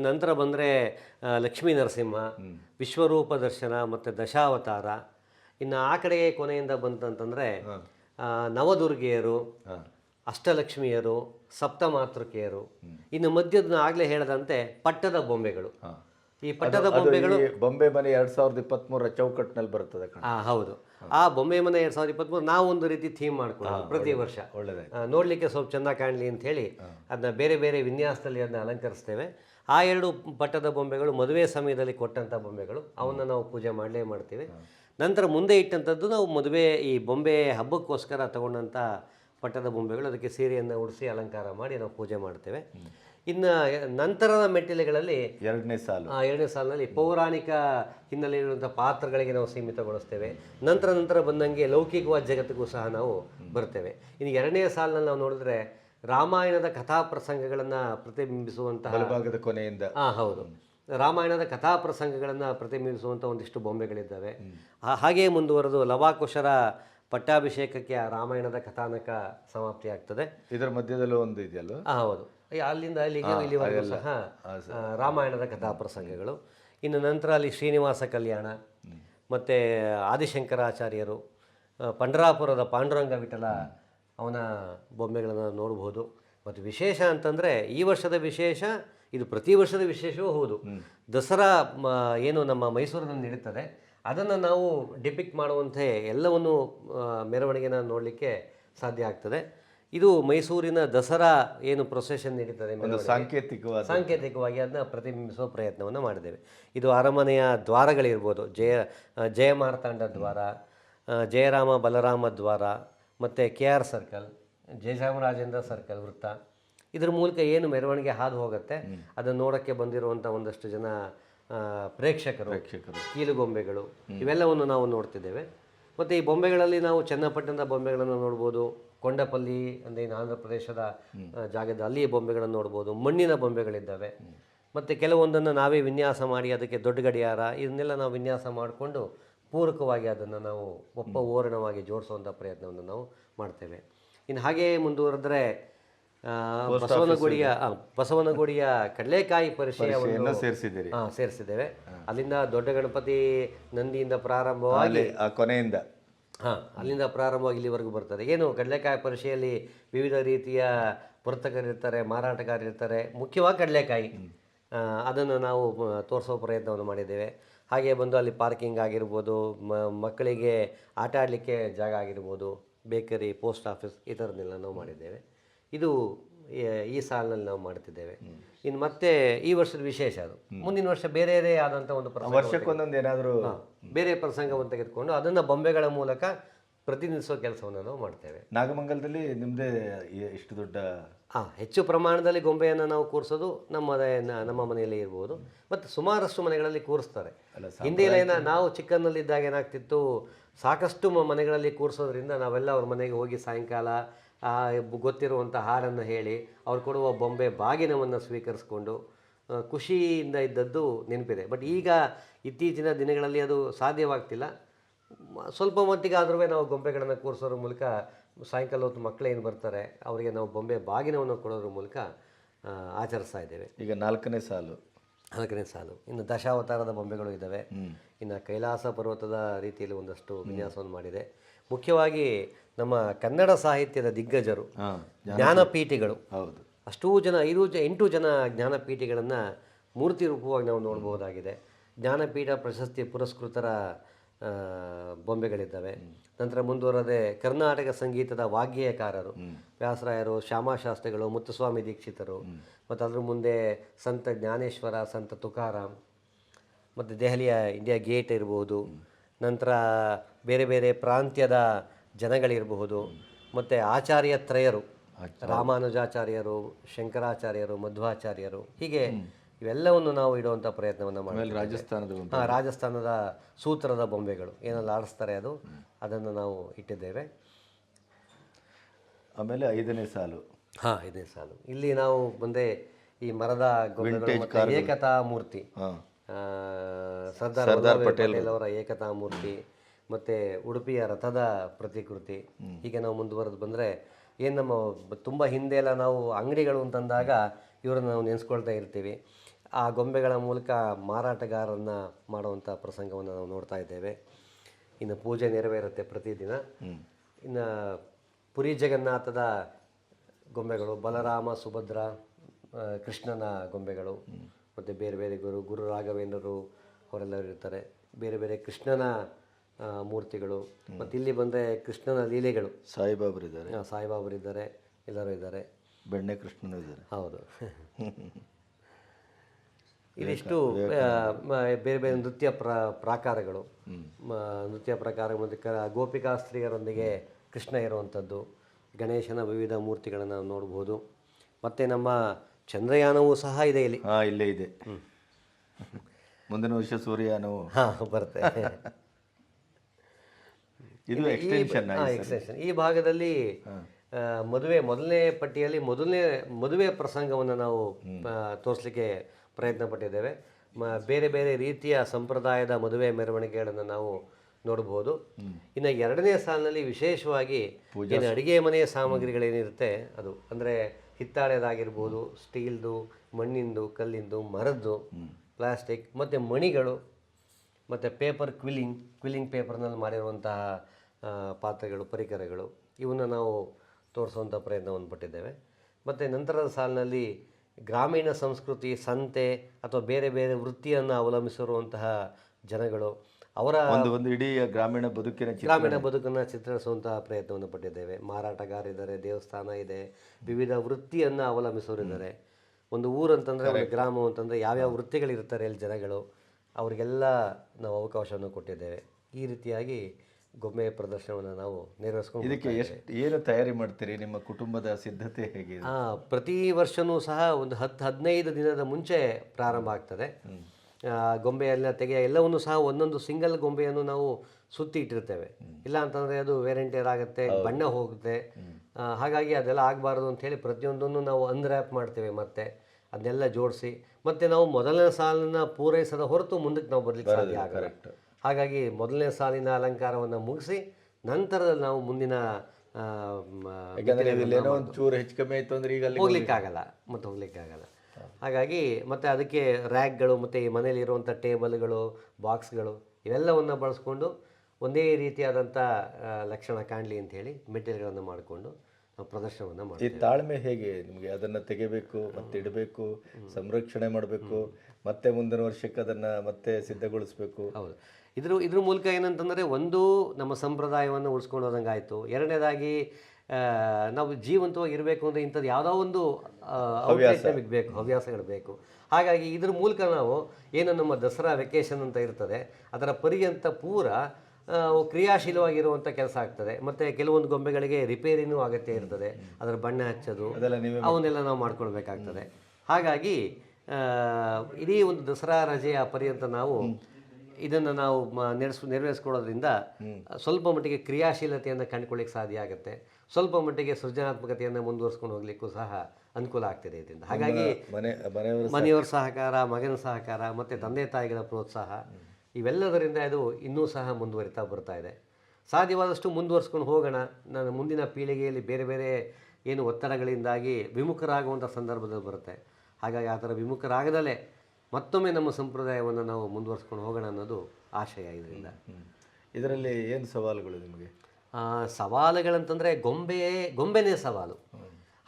ನಂತರ ಬಂದರೆ ಲಕ್ಷ್ಮೀ ನರಸಿಂಹ ವಿಶ್ವರೂಪ ದರ್ಶನ ಮತ್ತು ದಶಾವತಾರ. ಇನ್ನು ಆ ಕಡೆ ಕೊನೆಯಿಂದ ಬಂತಂತಂದರೆ ನವದುರ್ಗೆಯರು ಅಷ್ಟಲಕ್ಷ್ಮಿಯರು ಸಪ್ತಮಾತೃಕೆಯರು. ಇನ್ನು ಮಧ್ಯದ ಆಗಲೇ ಹೇಳದಂತೆ ಪಟ್ಟದ ಬೊಂಬೆಗಳು. ಈ ಪಟ್ಟದ ಬೊಂಬೆಗಳು ಬೊಂಬೆ ಮನೆ ಎರಡ್ ಸಾವಿರದ ಇಪ್ಪತ್ಮೂರರ ಚೌಕಟ್ಟಿನಲ್ಲಿ ಬರುತ್ತದೆ ಆ, ಹೌದು. ಆ ಬೊಂಬೆ ಮನೆ ಎರಡ್ ಸಾವಿರದ ಇಪ್ಪತ್ಮೂರು ನಾವು ಒಂದು ರೀತಿ ಥೀಮ್ ಮಾಡ್ಕೊಳ್ಳೋದು ಪ್ರತಿ ವರ್ಷ. ಒಳ್ಳೆದಾಯ್ತು. ಆ, ನೋಡ್ಲಿಕ್ಕೆ ಸ್ವಲ್ಪ ಚೆನ್ನಾಗಿ ಕಾಣಲಿ ಅಂತ ಹೇಳಿ ಅದನ್ನ ಬೇರೆ ಬೇರೆ ವಿನ್ಯಾಸದಲ್ಲಿ ಅದನ್ನ ಅಲಂಕರಿಸ್ತೇವೆ. ಆ ಎರಡು ಪಟ್ಟದ ಬೊಂಬೆಗಳು ಮದುವೆ ಸಮಯದಲ್ಲಿ ಕೊಟ್ಟಂಥ ಬೊಂಬೆಗಳು. ಅವನ್ನ ನಾವು ಪೂಜೆ ಮಾಡಲೇ ಮಾಡ್ತೀವಿ. ನಂತರ ಮುಂದೆ ಇಟ್ಟಂಥದ್ದು ನಾವು ಮದುವೆ ಈ ಬೊಂಬೆ ಹಬ್ಬಕ್ಕೋಸ್ಕರ ತಗೊಂಡಂಥ ಪಟ್ಟದ ಬೊಂಬೆಗಳು ಅದಕ್ಕೆ ಸೀರೆಯನ್ನು ಉಡಿಸಿ ಅಲಂಕಾರ ಮಾಡಿ ನಾವು ಪೂಜೆ ಮಾಡ್ತೇವೆ. ಇನ್ನು ನಂತರದ ಮೆಟ್ಟಿಲುಗಳಲ್ಲಿ ಎರಡನೇ ಸಾಲು. ಆ ಎರಡನೇ ಸಾಲಿನಲ್ಲಿ ಪೌರಾಣಿಕ ಹಿನ್ನೆಲೆ ಇರುವಂಥ ಪಾತ್ರಗಳಿಗೆ ನಾವು ಸೀಮಿತಗೊಳಿಸ್ತೇವೆ. ನಂತರ ನಂತರ ಬಂದಂಗೆ ಲೌಕಿಕವಾದ ಜಗತ್ತಿಗೂ ಸಹ ನಾವು ಬರ್ತೇವೆ. ಇನ್ನು ಎರಡನೇ ಸಾಲಿನಲ್ಲಿ ನಾವು ನೋಡಿದ್ರೆ ರಾಮಾಯಣದ ಕಥಾ ಪ್ರಸಂಗಗಳನ್ನು ಪ್ರತಿಬಿಂಬಿಸುವಂತಹ ಭಾಗದ ಕೊನೆಯಿಂದ. ಹಾಂ ಹೌದು. ರಾಮಾಯಣದ ಕಥಾ ಪ್ರಸಂಗಗಳನ್ನು ಪ್ರತಿಬಿಂಬಿಸುವಂಥ ಒಂದಿಷ್ಟು ಬೊಂಬೆಗಳಿದ್ದಾವೆ. ಹಾಗೆ ಹಾಗೆಯೇ ಮುಂದುವರೆದು ಲವಾಕುಶರ ಪಟ್ಟಾಭಿಷೇಕಕ್ಕೆ ಆ ರಾಮಾಯಣದ ಕಥಾನಕ ಸಮಾಪ್ತಿ ಆಗ್ತದೆ ಇದರ ಮಧ್ಯದಲ್ಲೂ ಒಂದು ಇದೆಯಲ್ಲ ಹೌದು. ಅಲ್ಲಿಂದ ಅಲ್ಲಿಗೆ ಇಲ್ಲಿವರೆಗೂ ಸಹ ರಾಮಾಯಣದ ಕಥಾ ಪ್ರಸಂಗಗಳು. ಇನ್ನು ನಂತರ ಅಲ್ಲಿ ಶ್ರೀನಿವಾಸ ಕಲ್ಯಾಣ ಮತ್ತು ಆದಿಶಂಕರಾಚಾರ್ಯರು ಪಂಡರಾಪುರದ ಪಾಂಡುರಂಗ ವಿಠಲ ಅವನ ಬೊಮ್ಮೆಗಳನ್ನು ನೋಡ್ಬೋದು. ಮತ್ತು ವಿಶೇಷ ಅಂತಂದರೆ ಈ ವರ್ಷದ ವಿಶೇಷ ಇದು ಪ್ರತಿ ವರ್ಷದ ವಿಶೇಷವೂ ಹೌದು. ದಸರಾ ಏನು ನಮ್ಮ ಮೈಸೂರಿನಲ್ಲಿ ನಡೀತದೆ ಅದನ್ನು ನಾವು ಡಿಪಿಕ್ಟ್ ಮಾಡುವಂತೆ ಎಲ್ಲವನ್ನು ಮೆರವಣಿಗೆನ ನೋಡಲಿಕ್ಕೆ ಸಾಧ್ಯ ಆಗ್ತದೆ. ಇದು ಮೈಸೂರಿನ ದಸರಾ ಏನು ಪ್ರೊಸೆಷನ್ ನಡೀತದೆ ಸಾಂಕೇತಿಕವಾಗಿ ಸಾಂಕೇತಿಕವಾಗಿ ಅದನ್ನ ಪ್ರತಿಬಿಂಬಿಸುವ ಪ್ರಯತ್ನವನ್ನು ಮಾಡಿದ್ದೇವೆ. ಇದು ಅರಮನೆಯ ದ್ವಾರಗಳಿರ್ಬೋದು ಜಯ ಜಯ ಜಯಮಾರ್ತಾಂಡ ದ್ವಾರ ಜಯರಾಮ ಬಲರಾಮ ದ್ವಾರ ಮತ್ತು K R circle Jayachamarajendra circle ವೃತ್ತ. ಇದ್ರ ಮೂಲಕ ಏನು ಮೆರವಣಿಗೆ ಹಾದು ಹೋಗುತ್ತೆ ಅದನ್ನು ನೋಡೋಕ್ಕೆ ಬಂದಿರುವಂಥ ಒಂದಷ್ಟು ಜನ ಪ್ರೇಕ್ಷಕರು ಪ್ರೇಕ್ಷಕರು. ಕೀಲುಗೊಂಬೆಗಳು ಇವೆಲ್ಲವನ್ನು ನಾವು ನೋಡ್ತಿದ್ದೇವೆ. ಮತ್ತು ಈ ಬೊಂಬೆಗಳಲ್ಲಿ ನಾವು ಚನ್ನಪಟ್ಟಣದ ಬೊಂಬೆಗಳನ್ನು ನೋಡ್ಬೋದು ಕೊಂಡಪಲ್ಲಿ ಅಂದರೆ ಇನ್ನು ಆಂಧ್ರ ಪ್ರದೇಶದ ಜಾಗದ ಅಲ್ಲಿಯ ಬೊಂಬೆಗಳನ್ನು ನೋಡ್ಬೋದು ಮಣ್ಣಿನ ಬೊಂಬೆಗಳಿದ್ದಾವೆ. ಮತ್ತು ಕೆಲವೊಂದನ್ನು ನಾವೇ ವಿನ್ಯಾಸ ಮಾಡಿ ಅದಕ್ಕೆ ದೊಡ್ಡ ಗಡಿಯಾರ ಇದನ್ನೆಲ್ಲ ನಾವು ವಿನ್ಯಾಸ ಮಾಡಿಕೊಂಡು ಪೂರಕವಾಗಿ ಅದನ್ನು ನಾವು ಒಪ್ಪ ಓರಣವಾಗಿ ಜೋಡಿಸುವಂಥ ಪ್ರಯತ್ನವನ್ನು ನಾವು ಮಾಡ್ತೇವೆ. ಇನ್ನು ಹಾಗೆಯೇ ಮುಂದುವರೆದ್ರೆ ಬಸವನಗುಡಿಯ ಬಸವನಗುಡಿಯ ಕಡಲೆಕಾಯಿ ಪರಿಚಯವನ್ನು ಸೇರಿಸಿದ್ದೀರಿ. ಹಾ ಸೇರಿಸಿದ್ದೇವೆ. ಅಲ್ಲಿಂದ ದೊಡ್ಡ ಗಣಪತಿ ನಂದಿಯಿಂದ ಪ್ರಾರಂಭವಾಗಿ ಕೊನೆಯಿಂದ. ಹಾ ಅಲ್ಲಿಂದ ಪ್ರಾರಂಭವಾಗಿ ಇಲ್ಲಿವರೆಗೂ ಬರ್ತದೆ. ಏನು ಕಡಲೆಕಾಯಿ ಪರಿಷೆಯಲ್ಲಿ ವಿವಿಧ ರೀತಿಯ ವರ್ತಕರಿರ್ತಾರೆ ಮಾರಾಟಗಾರರಿರ್ತಾರೆ ಮುಖ್ಯವಾಗಿ ಕಡಲೆಕಾಯಿ. ಅದನ್ನು ನಾವು ತೋರಿಸೋ ಪ್ರಯತ್ನವನ್ನು ಮಾಡಿದ್ದೇವೆ. ಹಾಗೆ ಬಂದು ಅಲ್ಲಿ ಪಾರ್ಕಿಂಗ್ ಆಗಿರ್ಬೋದು ಮಕ್ಕಳಿಗೆ ಆಟ ಆಡಲಿಕ್ಕೆ ಜಾಗ ಆಗಿರ್ಬೋದು ಬೇಕರಿ ಪೋಸ್ಟ್ ಆಫೀಸ್ ಈ ಥರದ್ದೆಲ್ಲ ನಾವು ಮಾಡಿದ್ದೇವೆ. ಇದು ಈ- ಸಾಲಿನಲ್ಲಿ ನಾವು ಮಾಡ್ತಿದ್ದೇವೆ. ಇನ್ನು ಮತ್ತೆ ಈ ವರ್ಷದ ವಿಶೇಷ ಅದು. ಮುಂದಿನ ವರ್ಷ ಬೇರೆಯದೇ ಆದಂಥ ಒಂದು ವರ್ಷಕ್ಕೊಂದೊಂದು ಏನಾದರೂ ಬೇರೆ ಪ್ರಸಂಗವನ್ನು ತೆಗೆದುಕೊಂಡು ಅದನ್ನು ಬೊಂಬೆಗಳ ಮೂಲಕ ಪ್ರತಿನಿಧಿಸುವ ಕೆಲಸವನ್ನು ನಾವು ಮಾಡ್ತೇವೆ. ನಾಗಮಂಗಲದಲ್ಲಿ ನಿಮ್ಮದೇ ಇಷ್ಟು ದೊಡ್ಡ ಹಾಂ ಹೆಚ್ಚು ಪ್ರಮಾಣದಲ್ಲಿ ಗೊಂಬೆಯನ್ನು ನಾವು ಕೂರಿಸೋದು ನಮ್ಮದೇ ನಮ್ಮ ಮನೆಯಲ್ಲಿ ಇರ್ಬೋದು. ಮತ್ತು ಸುಮಾರಷ್ಟು ಮನೆಗಳಲ್ಲಿ ಕೂರಿಸ್ತಾರೆ. ಹಿಂದೆ ಎಲ್ಲ ಏನ ನಾವು ಚಿಕ್ಕನ್ನಲ್ಲಿದ್ದಾಗ ಏನಾಗ್ತಿತ್ತು ಸಾಕಷ್ಟು ಮನೆಗಳಲ್ಲಿ ಕೂರಿಸೋದ್ರಿಂದ ನಾವೆಲ್ಲ ಅವ್ರ ಮನೆಗೆ ಹೋಗಿ ಸಾಯಂಕಾಲ ಗೊತ್ತಿರುವಂಥ ಹಾಡನ್ನು ಹೇಳಿ ಅವ್ರು ಕೊಡುವ ಬೊಂಬೆ ಬಾಗಿನವನ್ನು ಸ್ವೀಕರಿಸ್ಕೊಂಡು ಖುಷಿಯಿಂದ ಇದ್ದದ್ದು ನೆನಪಿದೆ. ಬಟ್ ಈಗ ಇತ್ತೀಚಿನ ದಿನಗಳಲ್ಲಿ ಅದು ಸಾಧ್ಯವಾಗ್ತಿಲ್ಲ. ಸ್ವಲ್ಪ ಮಟ್ಟಿಗೆ ಆದ್ರೂ ನಾವು ಗೊಂಬೆಗಳನ್ನು ಕೂರಿಸೋದ್ರ ಮೂಲಕ ಸಾಯಂಕಾಲ ಹೊತ್ತು ಮಕ್ಕಳು ಏನು ಬರ್ತಾರೆ ಅವರಿಗೆ ನಾವು ಬೊಂಬೆ ಬಾಗಿನವನ್ನು ಕೊಡೋದ್ರ ಮೂಲಕ ಆ, ಆಚರಿಸ್ತಾ ಇದ್ದೇವೆ. ಈಗ ನಾಲ್ಕನೇ ಸಾಲು. ನಾಲ್ಕನೇ ಸಾಲು. ಇನ್ನು ದಶಾವತಾರದ ಬೊಂಬೆಗಳು ಇದ್ದಾವೆ. ಇನ್ನು ಕೈಲಾಸ ಪರ್ವತದ ರೀತಿಯಲ್ಲಿ ಒಂದಷ್ಟು ವಿನ್ಯಾಸವನ್ನು ಮಾಡಿದೆ. ಮುಖ್ಯವಾಗಿ ನಮ್ಮ ಕನ್ನಡ ಸಾಹಿತ್ಯದ ದಿಗ್ಗಜರು ಜ್ಞಾನಪೀಠಿಗಳು. ಹೌದು. ಅಷ್ಟೂ ಜನ ಐದು ಜ ಎಂಟು ಜನ ಜ್ಞಾನಪೀಠಿಗಳನ್ನು ಮೂರ್ತಿ ರೂಪವಾಗಿ ನಾವು ನೋಡಬಹುದಾಗಿದೆ ಜ್ಞಾನಪೀಠ ಪ್ರಶಸ್ತಿ ಪುರಸ್ಕೃತರ ಬೊಂಬೆಗಳಿದ್ದಾವೆ. ನಂತರ ಮುಂದುವರೆದೆ ಕರ್ನಾಟಕ ಸಂಗೀತದ ವಾಗ್ಗೇಯಕಾರರು. ವ್ಯಾಸರಾಯರು ಶ್ಯಾಮಶಾಸ್ತ್ರಿಗಳು ಮುತ್ತುಸ್ವಾಮಿ ದೀಕ್ಷಿತರು. ಮತ್ತು ಅದ್ರ ಮುಂದೆ ಸಂತ ಜ್ಞಾನೇಶ್ವರ ಸಂತ ತುಕಾರಾಮ್. ಮತ್ತು ದೆಹಲಿಯ ಇಂಡಿಯಾ ಗೇಟ್ ಇರಬಹುದು ನಂತರ ಬೇರೆ ಬೇರೆ ಪ್ರಾಂತ್ಯದ ಜನಗಳಿರಬಹುದು. ಮತ್ತು ಆಚಾರ್ಯ. ತ್ರಯರು ರಾಮಾನುಜಾಚಾರ್ಯರು ಶಂಕರಾಚಾರ್ಯರು ಮಧ್ವಾಚಾರ್ಯರು ಹೀಗೆ ಇವೆಲ್ಲವನ್ನು ನಾವು ಇಡುವಂಥ ಪ್ರಯತ್ನವನ್ನು ಮಾಡಿ ರಾಜಸ್ಥಾನದ ಹಾಂ ರಾಜಸ್ಥಾನದ ಸೂತ್ರದ ಬೊಂಬೆಗಳು. ಏನೆಲ್ಲ ಆಡಿಸ್ತಾರೆ ಅದು? ಅದನ್ನು ನಾವು ಇಟ್ಟಿದ್ದೇವೆ. ಆಮೇಲೆ ಐದನೇ ಸಾಲು. ಹಾಂ ಐದನೇ ಸಾಲು. ಇಲ್ಲಿ ನಾವು ಮುಂದೆ ಈ ಮರದ ಏಕತಾ ಮೂರ್ತಿ. ಆ, ಸರ್ದಾರ್ ಪಟೇಲ್. ಅವರ ಏಕತಾ ಮೂರ್ತಿ ಮತ್ತು ಉಡುಪಿಯ ರಥದ ಪ್ರತಿಕೃತಿ. ಹೀಗೆ ನಾವು ಮುಂದುವರೆದು ಬಂದರೆ ಏನು ನಮ್ಮ ತುಂಬ ಹಿಂದೆ ಎಲ್ಲ ನಾವು ಅಂಗಡಿಗಳು ಅಂತಂದಾಗ ಇವರನ್ನು ನಾವು ನೆನೆಸ್ಕೊಳ್ತಾ ಇರ್ತೀವಿ. ಆ ಗೊಂಬೆಗಳ ಮೂಲಕ ಮಾರಾಟಗಾರರನ್ನ ಮಾಡುವಂಥ ಪ್ರಸಂಗವನ್ನು ನಾವು ನೋಡ್ತಾ ಇದ್ದೇವೆ. ಇನ್ನು ಪೂಜೆ ನೆರವೇರುತ್ತೆ ಪ್ರತಿದಿನ. ಇನ್ನು ಪುರಿ ಜಗನ್ನಾಥದ ಗೊಂಬೆಗಳು ಬಲರಾಮ ಸುಭದ್ರ ಕೃಷ್ಣನ ಗೊಂಬೆಗಳು. ಮತ್ತು ಬೇರೆ ಬೇರೆ ಗುರು ಗುರು ರಾಘವೇಂದ್ರರು ಅವರೆಲ್ಲರೂ ಇರ್ತಾರೆ. ಬೇರೆ ಬೇರೆ ಕೃಷ್ಣನ ಮೂರ್ತಿಗಳು. ಮತ್ತು ಇಲ್ಲಿ ಬಂದರೆ ಕೃಷ್ಣನ ಲೀಲೆಗಳು. ಸಾಯಿಬಾಬರಿದ್ದಾರೆ ಸಾಯಿಬಾಬರು ಇದ್ದಾರೆ ಎಲ್ಲರೂ ಇದ್ದಾರೆ. ಬೆಣ್ಣೆ ಕೃಷ್ಣನೂ ಇದ್ದಾರೆ. ಹೌದು. ಇದಿಷ್ಟು ಆ, ಬೇರೆ ಬೇರೆ ನೃತ್ಯ ಪ್ರ ಪ್ರಾಕಾರಗಳು. ನೃತ್ಯ ಪ್ರಕಾರ ಮತ್ತು ಕ ಗೋಪಿಕಾ ಸ್ತ್ರೀಯರೊಂದಿಗೆ ಕೃಷ್ಣ ಇರುವಂಥದ್ದು. ಗಣೇಶನ ವಿವಿಧ ಮೂರ್ತಿಗಳನ್ನು ನಾವು ನೋಡ್ಬೋದು. ಮತ್ತು ನಮ್ಮ ಚಂದ್ರಯಾನವೂ ಸಹ ಇದೆ ಇಲ್ಲಿ. ಹಾಂ ಇಲ್ಲೇ ಇದೆ. ಮುಂದಿನ ವರ್ಷ ಸೂರ್ಯಾನವು ಹಾಂ ಬರುತ್ತೆ. ಇದು ಎಕ್ಸ್ಟೆನ್ಷನ್ ಎಕ್ಸ್ಟೆನ್ಷನ್ ಈ ಭಾಗದಲ್ಲಿ ಮದುವೆ ಮೊದಲನೇ ಪಟ್ಟಿಯಲ್ಲಿ ಮೊದಲನೇ ಮದುವೆ ಪ್ರಸಂಗವನ್ನು ನಾವು ತೋರಿಸಲಿಕ್ಕೆ ಪ್ರಯತ್ನ ಪಟ್ಟಿದ್ದೇವೆ. ಮ- ಬೇರೆ ಬೇರೆ ರೀತಿಯ ಸಂಪ್ರದಾಯದ ಮದುವೆ ಮೆರವಣಿಗೆಗಳನ್ನು ನಾವು ನೋಡಬಹುದು ಇನ್ನು ಎರಡನೇ ಸಾಲಿನಲ್ಲಿ ವಿಶೇಷವಾಗಿ ಏನು ಅಡುಗೆ ಮನೆಯ ಸಾಮಗ್ರಿಗಳೇನಿರುತ್ತೆ ಅದು? ಅಂದರೆ ಹಿತ್ತಾಳೆದಾಗಿರ್ಬೋದು ಸ್ಟೀಲ್ದು ಮಣ್ಣಿಂದು ಕಲ್ಲಿಂದು ಮರದ್ದು ಪ್ಲಾಸ್ಟಿಕ್ ಮತ್ತು ಮಣಿಗಳು ಮತ್ತು ಪೇಪರ್ ಕ್ವಿಲಿಂಗ್ ಕ್ವಿಲಿಂಗ್ ಪೇಪರ್ನಲ್ಲಿ ಮಾಡಿರುವಂತಹ ಪಾತ್ರೆಗಳು ಪರಿಕರಗಳು ಇವನ್ನು ನಾವು ತೋರಿಸುವಂಥ ಪ್ರಯತ್ನವನ್ನು ಪಟ್ಟಿದ್ದೇವೆ. ಮತ್ತು ನಂತರದ ಸಾಲಿನಲ್ಲಿ ಗ್ರಾಮೀಣ ಸಂಸ್ಕೃತಿ ಸಂತೆ ಅಥವಾ ಬೇರೆ ಬೇರೆ ವೃತ್ತಿಯನ್ನು ಅವಲಂಬಿಸಿರುವಂತಹ ಜನಗಳು ಅವರ ಒಂದು ಒಂದು ಇಡೀ ಗ್ರಾಮೀಣ ಬದುಕಿನ ಗ್ರಾಮೀಣ ಬದುಕನ್ನು ಚಿತ್ರಿಸುವಂತಹ ಪ್ರಯತ್ನವನ್ನು ಪಟ್ಟಿದ್ದೇವೆ. ಮಾರಾಟಗಾರಿದ್ದಾರೆ ದೇವಸ್ಥಾನ ಇದೆ ವಿವಿಧ ವೃತ್ತಿಯನ್ನು ಅವಲಂಬಿಸೋರಿದ್ದಾರೆ. ಒಂದು ಊರು ಅಂತಂದರೆ ಒಂದು ಗ್ರಾಮ ಅಂತಂದರೆ ಯಾವ್ಯಾವ ವೃತ್ತಿಗಳಿರ್ತಾರೆ ಅಲ್ಲಿ ಜನಗಳು ಅವರಿಗೆಲ್ಲ ನಾವು ಅವಕಾಶವನ್ನು ಕೊಟ್ಟಿದ್ದೇವೆ. ಈ ರೀತಿಯಾಗಿ ಗೊಂಬೆ ಪ್ರದರ್ಶನವನ್ನು ನಾವು ನೆರವೇರಿಸ್ಕೊಂಡು ಇದಕ್ಕೆ ಎಷ್ಟು ಏನು ತಯಾರಿ ಮಾಡ್ತೀರಿ? ನಿಮ್ಮ ಕುಟುಂಬದ ಸಿದ್ಧತೆ ಹೇಗೆ ಹಾಂ ಪ್ರತಿ ವರ್ಷವೂ ಸಹ ಒಂದು ಹತ್ತು ಹದಿನೈದು ದಿನದ ಮುಂಚೆ ಪ್ರಾರಂಭ ಆಗ್ತದೆ. ಗೊಂಬೆಯೆಲ್ಲ ತೆಗೆಯ ಎಲ್ಲವನ್ನು ಸಹ ಒಂದೊಂದು ಸಿಂಗಲ್ ಗೊಂಬೆಯನ್ನು ನಾವು ಸುತ್ತಿ ಇಟ್ಟಿರ್ತೇವೆ. ಇಲ್ಲ ಅಂತಂದರೆ ಅದು ವೇರೆಂಟಿಯರ್ ಆಗುತ್ತೆ ಬಣ್ಣ ಹೋಗುತ್ತೆ. ಹಾಗಾಗಿ ಅದೆಲ್ಲ ಆಗಬಾರ್ದು ಹೇಳಿ ಪ್ರತಿಯೊಂದನ್ನು ನಾವು ಅನ್ರ್ಯಾಪ್ ಮಾಡ್ತೇವೆ ಮತ್ತೆ. ಅದನ್ನೆಲ್ಲ ಜೋಡಿಸಿ. ಮತ್ತು ನಾವು ಮೊದಲನೇ ಸಾಲನ್ನ ಪೂರೈಸದ ಹೊರತು ಮುಂದಕ್ಕೆ ನಾವು ಬರಲಿಕ್ಕೆ ಸಾಧ್ಯ ಆಗಲ್ಲ. ಹಾಗಾಗಿ ಮೊದಲನೇ ಸಾಲಿನ ಅಲಂಕಾರವನ್ನು ಮುಗಿಸಿ ನಂತರದಲ್ಲಿ ನಾವು ಮುಂದಿನ ಆ, ಮ, ಯಾಕಂದ್ರೆ ಇಲ್ಲೇನೋ ಒಂದು ಚೂರು ಹೆಚ್ಚು ಕಮ್ಮಿ ಆಯ್ತು ಅಂದ್ರೆ ಈಗ ಅಲ್ಲಿ ಹೋಗ್ಲಿಕ್ಕಾಗಲ್ಲ. ಮತ್ತೆ ಹೋಗ್ಲಿಕ್ಕಾಗಲ್ಲ. ಹಾಗಾಗಿ ಮತ್ತು ಅದಕ್ಕೆ ರ್ಯಾಕ್ಗಳು ಮತ್ತು ಈ ಮನೇಲಿರುವಂಥ ಟೇಬಲ್ಗಳು ಬಾಕ್ಸ್ಗಳು ಇವೆಲ್ಲವನ್ನು ಬಳಸ್ಕೊಂಡು ಒಂದೇ ರೀತಿಯಾದಂಥ ಲಕ್ಷಣ ಕಾಣಲಿ ಅಂತ ಹೇಳಿ ಮೆಟೀರಿಯಲ್ಗಳನ್ನು ಮಾಡಿಕೊಂಡು ನಾವು ಪ್ರದರ್ಶನವನ್ನು ಈ ಮಾಡ್ತೀವಿ. ತಾಳ್ಮೆ ಹೇಗೆ? ನಿಮಗೆ ಅದನ್ನು ತೆಗಿಬೇಕು ಮತ್ತೆ ಇಡಬೇಕು ಸಂರಕ್ಷಣೆ ಮಾಡಬೇಕು ಮತ್ತೆ ಮುಂದಿನ ವರ್ಷಕ್ಕೆ ಅದನ್ನು ಮತ್ತೆ ಸಿದ್ಧಗೊಳಿಸಬೇಕು. ಹೌದು. ಇದ್ರ ಇದ್ರ ಮೂಲಕ ಏನಂತಂದರೆ ಒಂದು ನಮ್ಮ ಸಂಪ್ರದಾಯವನ್ನು ಉಳಿಸ್ಕೊಂಡು ಹೋದಂಗೆ ಆಯಿತು ಎರಡನೇದಾಗಿ ನಾವು ಜೀವಂತವಾಗಿ ಇರಬೇಕು ಅಂದರೆ ಇಂಥದ್ದು ಯಾವುದೋ ಒಂದು ಹವ್ಯಾಸ. ನಮಗೆ ಬೇಕು ಹವ್ಯಾಸಗಳು ಬೇಕು. ಹಾಗಾಗಿ ಇದ್ರ ಮೂಲಕ ನಾವು ಏನು ನಮ್ಮ ದಸರಾ ವೆಕೇಶನ್ ಅಂತ ಇರ್ತದೆ ಅದರ ಪರ್ಯಂತ ಪೂರ ಕ್ರಿಯಾಶೀಲವಾಗಿರುವಂಥ ಕೆಲಸ ಆಗ್ತದೆ. ಮತ್ತು ಕೆಲವೊಂದು ಗೊಂಬೆಗಳಿಗೆ ರಿಪೇರಿನೂ ಅಗತ್ಯ ಇರ್ತದೆ. ಅದರ ಬಣ್ಣ ಹಚ್ಚೋದು ಅವನ್ನೆಲ್ಲ ನಾವು ಮಾಡ್ಕೊಳ್ಬೇಕಾಗ್ತದೆ. ಹಾಗಾಗಿ ಇಡೀ ಒಂದು ದಸರಾ ರಜೆಯ ಪರ್ಯಂತ ನಾವು ಇದನ್ನು ನಾವು ನೆರೆಸ್ ನೆರವೇರಿಸ್ಕೊಳ್ಳೋದ್ರಿಂದ ಸ್ವಲ್ಪ ಮಟ್ಟಿಗೆ ಕ್ರಿಯಾಶೀಲತೆಯನ್ನು ಕಂಡುಕೊಳ್ಳಿಕ್ಕೆ ಸಾಧ್ಯ ಆಗುತ್ತೆ. ಸ್ವಲ್ಪ ಮಟ್ಟಿಗೆ ಸೃಜನಾತ್ಮಕತೆಯನ್ನು ಮುಂದುವರಿಸ್ಕೊಂಡು ಹೋಗ್ಲಿಕ್ಕೂ ಸಹ ಅನುಕೂಲ ಆಗ್ತಿದೆ ಇದರಿಂದ. ಹಾಗಾಗಿ ಮನೆ ಮನೆಯವರ ಸಹಕಾರ ಮಗನ ಸಹಕಾರ ಮತ್ತು ತಂದೆ ತಾಯಿಗಳ ಪ್ರೋತ್ಸಾಹ ಇವೆಲ್ಲದರಿಂದ ಇದು ಇನ್ನೂ ಸಹ ಮುಂದುವರಿತಾ ಬರ್ತಾ ಇದೆ. ಸಾಧ್ಯವಾದಷ್ಟು ಮುಂದುವರಿಸ್ಕೊಂಡು ಹೋಗೋಣ. ನನ್ನ ಮುಂದಿನ ಪೀಳಿಗೆಯಲ್ಲಿ ಬೇರೆ ಬೇರೆ ಏನು ಒತ್ತಡಗಳಿಂದಾಗಿ ವಿಮುಖರಾಗುವಂಥ ಸಂದರ್ಭದಲ್ಲಿ ಬರುತ್ತೆ. ಹಾಗಾಗಿ ಆ ಥರ ವಿಮುಖರಾಗದಲ್ಲೇ ಮತ್ತೊಮ್ಮೆ ನಮ್ಮ ಸಂಪ್ರದಾಯವನ್ನು ನಾವು ಮುಂದುವರಿಸ್ಕೊಂಡು ಹೋಗೋಣ ಅನ್ನೋದು ಆಶಯ ಇದರಿಂದ. ಇದರಲ್ಲಿ ಏನು ಸವಾಲುಗಳು ನಿಮಗೆ? ಸವಾಲುಗಳಂತಂದರೆ ಗೊಂಬೆ ಗೊಂಬೆನೇ ಸವಾಲು.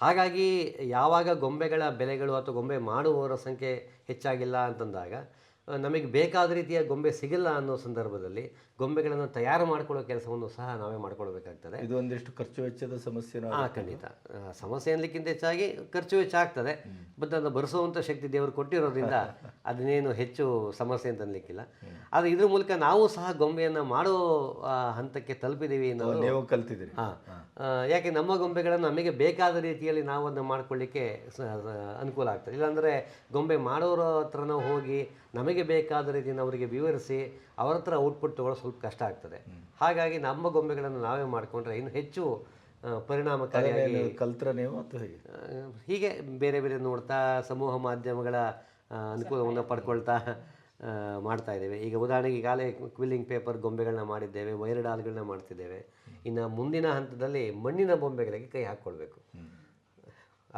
ಹಾಗಾಗಿ ಯಾವಾಗ ಗೊಂಬೆಗಳ ಬೆಲೆಗಳು ಅಥವಾ ಗೊಂಬೆ ಮಾಡುವವರ ಸಂಖ್ಯೆ ಹೆಚ್ಚಾಗಿಲ್ಲ ಅಂತಂದಾಗ ನಮಗೆ ಬೇಕಾದ ರೀತಿಯ ಗೊಂಬೆ ಸಿಗಲ್ಲ ಅನ್ನೋ ಸಂದರ್ಭದಲ್ಲಿ ಗೊಂಬೆಗಳನ್ನು ತಯಾರು ಮಾಡ್ಕೊಳ್ಳೋ ಕೆಲಸವನ್ನು ಸಹ ನಾವೇ ಮಾಡ್ಕೊಳ್ಬೇಕಾಗ್ತದೆ. ಇದು ಒಂದಿಷ್ಟು ಖರ್ಚು ವೆಚ್ಚದ ಸಮಸ್ಯೆ ಹಾಂ ಖಂಡಿತ. ಸಮಸ್ಯೆ ಅನ್ನಲಿಕ್ಕಿಂತ ಹೆಚ್ಚಾಗಿ ಖರ್ಚು ವೆಚ್ಚ ಆಗ್ತದೆ ಬಟ್ ಅದನ್ನು ಬರೆಸುವಂಥ ಶಕ್ತಿ ದೇವರು ಕೊಟ್ಟಿರೋದ್ರಿಂದ ಅದನ್ನೇನು ಹೆಚ್ಚು ಸಮಸ್ಯೆ ಅಂತ ಅನ್ಲಿಕ್ಕಿಲ್ಲ. ಆದರೆ ಇದ್ರ ಮೂಲಕ ನಾವು ಸಹ ಗೊಂಬೆಯನ್ನು ಮಾಡೋ ಹಂತಕ್ಕೆ ತಲುಪಿದ್ದೀವಿ ನಾವು ಕಲ್ತಿದ್ದೀವಿ ಕಲ್ತಿದ್ದೀರಿ. ಹಾಂ. ಯಾಕೆ ನಮ್ಮ ಗೊಂಬೆಗಳನ್ನು ನಮಗೆ ಬೇಕಾದ ರೀತಿಯಲ್ಲಿ ನಾವು ಅದನ್ನು ಮಾಡ್ಕೊಳ್ಳಿಕ್ಕೆ ಅನುಕೂಲ ಆಗ್ತದೆ. ಇಲ್ಲಾಂದರೆ ಗೊಂಬೆ ಮಾಡೋರ ಹತ್ರನೂ ಹೋಗಿ ನಮಗೆ ಬೇಕಾದ ರೀತಿಯಿಂದ ಅವರಿಗೆ ವಿವರಿಸಿ ಅವರ ಹತ್ರ ಔಟ್ಪುಟ್ ತೊಗೊಳ್ಳೋ ಸ್ವಲ್ಪ ಕಷ್ಟ ಆಗ್ತದೆ. ಹಾಗಾಗಿ ನಮ್ಮ ಗೊಂಬೆಗಳನ್ನು ನಾವೇ ಮಾಡಿಕೊಂಡ್ರೆ ಇನ್ನು ಹೆಚ್ಚು ಪರಿಣಾಮಕಾರಿಯಾಗಿ ಕಲ್ತ್ರ ನೀವು ಹೇಗೆ? ಬೇರೆ ಬೇರೆ ನೋಡ್ತಾ ಸಮೂಹ ಮಾಧ್ಯಮಗಳ ಅನುಕೂಲವನ್ನು ಪಡ್ಕೊಳ್ತಾ ಮಾಡ್ತಾ ಇದ್ದೇವೆ. ಈಗ ಉದಾಹರಣೆಗೆ ಈಗಾಗಲೇ ಕ್ವಿಲ್ಲಿಂಗ್ ಪೇಪರ್ ಗೊಂಬೆಗಳನ್ನ ಮಾಡಿದ್ದೇವೆ ವೈರ್ ಡಾಲ್ಗಳನ್ನ ಮಾಡ್ತಿದ್ದೇವೆ. ಇನ್ನು ಮುಂದಿನ ಹಂತದಲ್ಲಿ ಮಣ್ಣಿನ ಬೊಂಬೆಗಳಿಗೆ ಕೈ ಹಾಕ್ಕೊಳ್ಬೇಕು.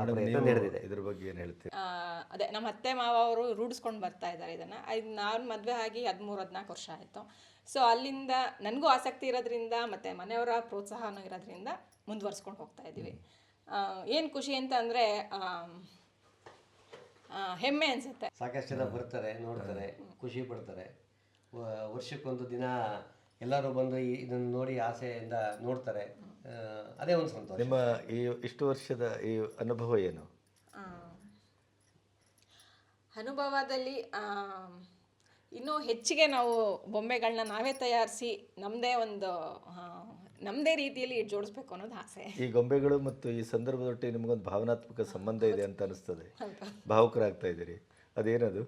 ನಡೆದಿದೆ. ಇದ್ರ ಬಗ್ಗೆ ಏನು ಹೇಳ್ತೀರಿ? ಆ, ಅದೇ ನಮ್ಮ ಅತ್ತೆ ಮಾವ ಅವರು ರೂಢಿಸ್ಕೊಂಡು ಬರ್ತಾ ಇದ್ದಾರೆ ಇದನ್ನ. ಇದು ನಾನು ಮದುವೆ ಆಗಿ ಹದಿಮೂರು ಹದಿನಾಲ್ಕು ವರ್ಷ ಆಯ್ತು. ಸೊ ಅಲ್ಲಿಂದ ನನಗೂ ಆಸಕ್ತಿ ಇರೋದ್ರಿಂದ ಮತ್ತೆ ಮನೆಯವರ ಪ್ರೋತ್ಸಾಹನೂ ಇರೋದ್ರಿಂದ ಮುಂದುವರ್ಸ್ಕೊಂಡು ಹೋಗ್ತಾ ಇದ್ದೀವಿ. ಏನು ಖುಷಿ ಅಂತ ಅಂದರೆ ಹೆಮ್ಮೆ ಅನ್ಸುತ್ತೆ. ಸಾಕಷ್ಟು ಜನ ಬರ್ತಾರೆ ನೋಡ್ತಾರೆ ಖುಷಿ ಪಡ್ತಾರೆ. ವರ್ಷಕ್ಕೊಂದು ದಿನ ಎಲ್ಲರೂ ಬಂದು ಇದನ್ನು ನೋಡಿ ಆಸೆಯಿಂದ ನೋಡ್ತಾರೆ. ಅದೇ ಒಂದು ಸಂತೋಷ. ನಿಮ್ಮ ಈ ಇಷ್ಟು ವರ್ಷದ ಈ ಅನುಭವ ಏನು? ಅನುಭವದಲ್ಲಿ ಇನ್ನೂ ಹೆಚ್ಚಿಗೆ ನಾವು ಬೊಂಬೆಗಳನ್ನ ನಾವೇ ತಯಾರಿಸಿ ನಮ್ಮದೇ ಒಂದು ನಮ್ಮದೇ ರೀತಿಯಲ್ಲಿ ಜೋಡಿಸ್ಬೇಕು ಅನ್ನೋದು ಆಸೆ. ಈ ಗೊಂಬೆಗಳು ಮತ್ತು ಈ ಸಂದರ್ಭದೊಟ್ಟಿಗೆ ನಿಮಗೊಂದು ಭಾವನಾತ್ಮಕ ಸಂಬಂಧ ಇದೆ ಅಂತ ಅನಿಸ್ತದೆ. ಭಾವುಕರಾಗ್ತಾ ಇದ್ದೀರಿ. ಅದೇನದು?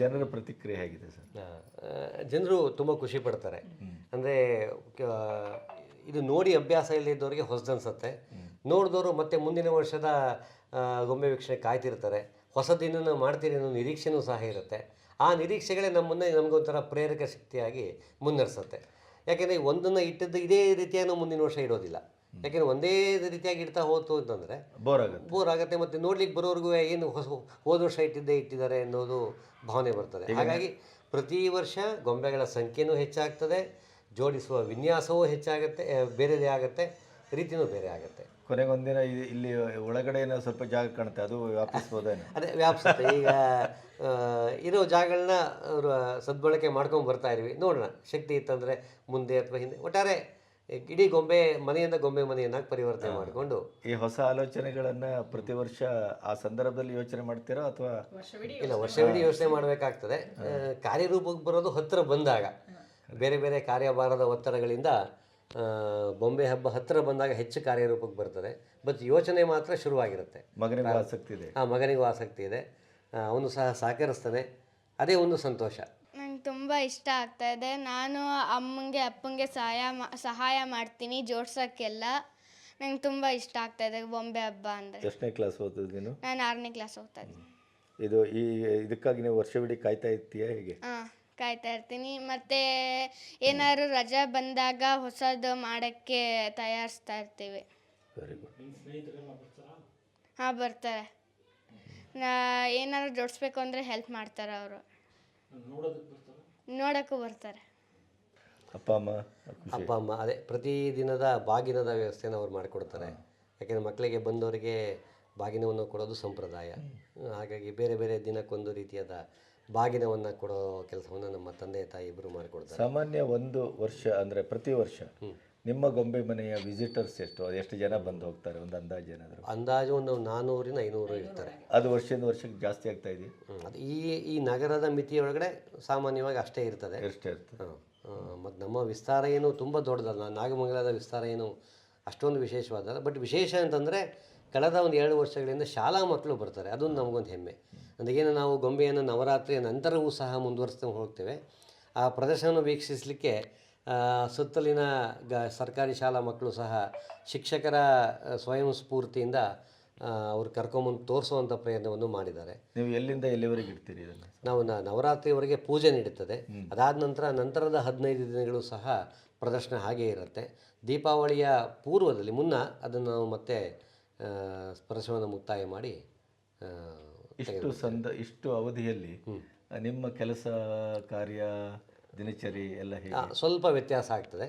ಜನರ ಪ್ರತಿಕ್ರಿಯೆ ಹೇಗಿದೆ ಸರ್? ಜನರು ತುಂಬ ಖುಷಿ ಪಡ್ತಾರೆ. ಅಂದರೆ ಇದು ನೋಡಿ ಅಭ್ಯಾಸ ಇಲ್ಲದವರಿಗೆ ಹೊಸದನ್ಸುತ್ತೆ. ನೋಡಿದವರು ಮತ್ತೆ ಮುಂದಿನ ವರ್ಷದ ಗೊಂಬೆ ವೀಕ್ಷಣೆ ಕಾಯ್ತಿರ್ತಾರೆ. ಹೊಸದಿನನ್ನು ಮಾಡ್ತೀರಿ ಅನ್ನೋ ನಿರೀಕ್ಷೆನೂ ಸಹ ಇರುತ್ತೆ. ಆ ನಿರೀಕ್ಷೆಗಳೇ ನಮ್ಮನ್ನು ನಮಗೊಂಥರ ಪ್ರೇರಕ ಶಕ್ತಿಯಾಗಿ ಮುನ್ನಡೆಸುತ್ತೆ. ಯಾಕೆಂದರೆ, ಒಂದನ್ನು ಇಟ್ಟಿದ್ದು ಇದೇ ರೀತಿಯನ್ನು ಮುಂದಿನ ವರ್ಷ ಇಡೋದಿಲ್ಲ. ಯಾಕೆಂದರೆ ಒಂದೇ ರೀತಿಯಾಗಿ ಇಡ್ತಾ ಹೋತು ಅಂತಂದರೆ ಬೋರ್ ಆಗುತ್ತೆ. ಬೋರ್ ಆಗುತ್ತೆ ಮತ್ತು ನೋಡ್ಲಿಕ್ಕೆ ಬರೋರ್ಗೂ ಏನು ಹೊಸ ಹೋದ ವರ್ಷ ಇಟ್ಟಿದ್ದೇ ಇಟ್ಟಿದ್ದಾರೆ ಅನ್ನೋದು ಭಾವನೆ ಬರ್ತದೆ. ಹಾಗಾಗಿ ಪ್ರತಿ ವರ್ಷ ಗೊಂಬೆಗಳ ಸಂಖ್ಯೆನೂ ಹೆಚ್ಚಾಗ್ತದೆ ಜೋಡಿಸುವ ವಿನ್ಯಾಸವೂ ಹೆಚ್ಚಾಗುತ್ತೆ ಬೇರೆದೇ ಆಗುತ್ತೆ ರೀತಿನೂ ಬೇರೆ ಆಗುತ್ತೆ. ಕೊನೆಗೊಂದಿನ ಇಲ್ಲಿ ಒಳಗಡೆ ಏನೋ ಸ್ವಲ್ಪ ಜಾಗ ಕಾಣುತ್ತೆ ಅದು ವ್ಯಾಪಿಸ್ಬೋದೇನು. ಅದೇ ವ್ಯಾಪಿಸುತ್ತೆ. ಈಗ ಇರೋ ಜಾಗಗಳನ್ನ ಅವ್ರು ಸದ್ಬಳಕೆ ಮಾಡ್ಕೊಂಡು ಬರ್ತಾ ಇದೀವಿ ನೋಡೋಣ ಶಕ್ತಿ ಇತ್ತಂದರೆ ಮುಂದೆ ಅಥವಾ ಹಿಂದೆ. ಒಟ್ಟಾರೆ ಇಡೀ ಗೊಂಬೆ ಮನೆಯಿಂದ ಗೊಂಬೆ ಮನೆಯನ್ನಾಗಿ ಪರಿವರ್ತನೆ ಮಾಡಿಕೊಂಡು ಈ ಹೊಸ ಆಲೋಚನೆಗಳನ್ನ ಪ್ರತಿ ವರ್ಷ ಆ ಸಂದರ್ಭದಲ್ಲಿ ಯೋಚನೆ ಮಾಡ್ತೀರೋ ಅಥವಾ ಇಲ್ಲ ವರ್ಷವಿಡೀ ಯೋಚನೆ ಮಾಡಬೇಕಾಗ್ತದೆ. ಕಾರ್ಯರೂಪಕ್ಕೆ ಬರೋದು ಹತ್ತಿರ ಬಂದಾಗ ಬೇರೆ ಬೇರೆ ಕಾರ್ಯಭಾರದ ಒತ್ತಡಗಳಿಂದ ಬೊಂಬೆ ಹಬ್ಬ ಹತ್ತಿರ ಬಂದಾಗ ಹೆಚ್ಚು ಕಾರ್ಯರೂಪಕ್ಕೆ ಬರ್ತದೆ. ಬಟ್ ಯೋಚನೆ ಮಾತ್ರ ಶುರುವಾಗಿರುತ್ತೆ. ಮಗನಿಗೂ ಆಸಕ್ತಿ ಇದೆ. ಆ ಮಗನಿಗೂ ಆಸಕ್ತಿ ಇದೆ. ಅವನು ಸಹ ಸಹಕರಿಸ್ತಾನೆ. ಅದೇ ಒಂದು ಸಂತೋಷ. ನಂಗೆ ತುಂಬ ಇಷ್ಟ ಆಗ್ತಾ ಇದೆ. ನಾನು ಅಮ್ಮಂಗೆ ಅಪ್ಪಂಗೆ ಸಹಾಯ ಮಾ ಸಹಾಯ ಮಾಡ್ತೀನಿ ಜೋಡ್ಸೋಕ್ಕೆಲ್ಲ. ನಂಗೆ ತುಂಬ ಇಷ್ಟ ಆಗ್ತಾ ಇದೆ ಬೊಂಬೆ ಹಬ್ಬ ಅಂದರೆ. ಎಷ್ಟನೇ ಕ್ಲಾಸ್ ಓದಿದ್ದು ನೀನು? ನಾನು ಆರನೇ ಕ್ಲಾಸ್ ಹೋಗ್ತಾ ಇದ್ದೀನಿ. ಇದು ಈ ಇದಕ್ಕಾಗಿ ನೀವು ವರ್ಷವಿಡೀ ಕಾಯ್ತಾ ಇರ್ತೀಯಾ ಹೇಗೆ? ಹಾಂ ಕಾಯ್ತಾ ಇರ್ತೀನಿ. ಮತ್ತು ಏನಾದ್ರು ರಜೆ ಬಂದಾಗ ಹೊಸದು ಮಾಡೋಕ್ಕೆ ತಯಾರಿಸ್ತಾ ಇರ್ತೀವಿ. ವೆರಿ ಗುಡ್ ಹಾಂ ಬರ್ತಾರೆ. ನಾ ಏನಾದ್ರು ಜೋಡಿಸ್ಬೇಕು ಅಂದರೆ ಹೆಲ್ಪ್ ಮಾಡ್ತಾರೆ ಅವರು. ನೋಡೋಕ್ಕೂ ಬರ್ತಾರೆ. ಅಪ್ಪ ಅಮ್ಮ ಖುಷಿ. ಅಪ್ಪ ಅಮ್ಮ ಅದೇ ಪ್ರತಿದಿನದ ಬಾಗಿನದ ವ್ಯವಸ್ಥೆನ ಅವ್ರು ಮಾಡಿಕೊಡ್ತಾರೆ. ಯಾಕೆಂದರೆ ಮಕ್ಕಳಿಗೆ ಬಂದವರಿಗೆ ಬಾಗಿನವನ್ನು ಕೊಡೋದು ಸಂಪ್ರದಾಯ. ಹಾಗಾಗಿ ಬೇರೆ ಬೇರೆ ದಿನಕ್ಕೊಂದು ರೀತಿಯಾದ ಬಾಗಿನವನ್ನು ಕೊಡೋ ಕೆಲಸವನ್ನು ನಮ್ಮ ತಂದೆ ತಾಯಿ ಇಬ್ಬರು ಮಾಡಿಕೊಡ್ತಾರೆ. ಸಾಮಾನ್ಯ ಒಂದು ವರ್ಷ ಅಂದರೆ ಪ್ರತಿ ವರ್ಷ ನಿಮ್ಮ ಗೊಂಬೆ ಮನೆಯ ವಿಸಿಟರ್ಸ್ ಎಷ್ಟು? ಅದು ಎಷ್ಟು ಜನ ಬಂದು ಹೋಗ್ತಾರೆ? ಒಂದು ಅಂದಾಜು ಏನಾದರೂ? ಅಂದಾಜು ಒಂದು ನಾನ್ನೂರಿಂದ ಐನೂರು ಇರ್ತಾರೆ. ಅದು ವರ್ಷದಿಂದ ವರ್ಷಕ್ಕೆ ಜಾಸ್ತಿ ಆಗ್ತಾ ಇದೆ ಅದು ಈ ಈ ನಗರದ ಮಿತಿಯೊಳಗಡೆ ಸಾಮಾನ್ಯವಾಗಿ ಅಷ್ಟೇ ಇರ್ತದೆ. ಅಷ್ಟೇ ಇರ್ತದೆ. ಮತ್ತು ನಮ್ಮ ವಿಸ್ತಾರ ಏನು ತುಂಬ ದೊಡ್ಡದಲ್ಲ. ನಾಗಮಂಗಲದ ವಿಸ್ತಾರ ಏನು ಅಷ್ಟೊಂದು ವಿಶೇಷವಾದಲ್ಲ. ಬಟ್ ವಿಶೇಷ ಅಂತಂದರೆ ಕಳೆದ ಒಂದು ಎರಡು ವರ್ಷಗಳಿಂದ ಶಾಲಾ ಮಕ್ಕಳು ಬರ್ತಾರೆ. ಅದೊಂದು ನಮಗೊಂದು ಹೆಮ್ಮೆ. ಅಂದರೆ ನಾವು ಗೊಂಬೆಯನ್ನು ನವರಾತ್ರಿಯ ನಂತರವೂ ಸಹ ಮುಂದುವರಿಸ್ತಾ ಹೋಗ್ತೇವೆ. ಆ ಪ್ರದರ್ಶನವನ್ನು ವೀಕ್ಷಿಸಲಿಕ್ಕೆ ಸುತ್ತಲಿನ ಗ ಸರ್ಕಾರಿ ಶಾಲಾ ಮಕ್ಕಳು ಸಹ ಶಿಕ್ಷಕರ ಸ್ವಯಂ ಸ್ಫೂರ್ತಿಯಿಂದ ಅವ್ರು ಕರ್ಕೊಂಬಂದು ತೋರಿಸುವಂಥ ಪ್ರಯತ್ನವನ್ನು ಮಾಡಿದ್ದಾರೆ. ನೀವು ಎಲ್ಲಿಂದ ಎಲ್ಲಿವರೆಗೆ ಇಡ್ತೀರಿ ಇದನ್ನು? ನಾವು ನವರಾತ್ರಿವರೆಗೆ ಪೂಜೆ ನೀಡುತ್ತದೆ. ಅದಾದ ನಂತರ ನಂತರದ ಹದಿನೈದು ದಿನಗಳು ಸಹ ಪ್ರದರ್ಶನ ಹಾಗೇ ಇರುತ್ತೆ. ದೀಪಾವಳಿಯ ಪೂರ್ವದಲ್ಲಿ ಮುನ್ನ ಅದನ್ನು ನಾವು ಮತ್ತೆ ಪ್ರದರ್ಶನವನ್ನು ಮುಕ್ತಾಯ ಮಾಡಿ ಇಷ್ಟು ಸಂದ ಇಷ್ಟು ಅವಧಿಯಲ್ಲಿ ನಿಮ್ಮ ಕೆಲಸ ಕಾರ್ಯ ದಿನಚರಿ ಎಲ್ಲ ಹೇಗೆ. ಸ್ವಲ್ಪ ವ್ಯತ್ಯಾಸ ಆಗ್ತದೆ.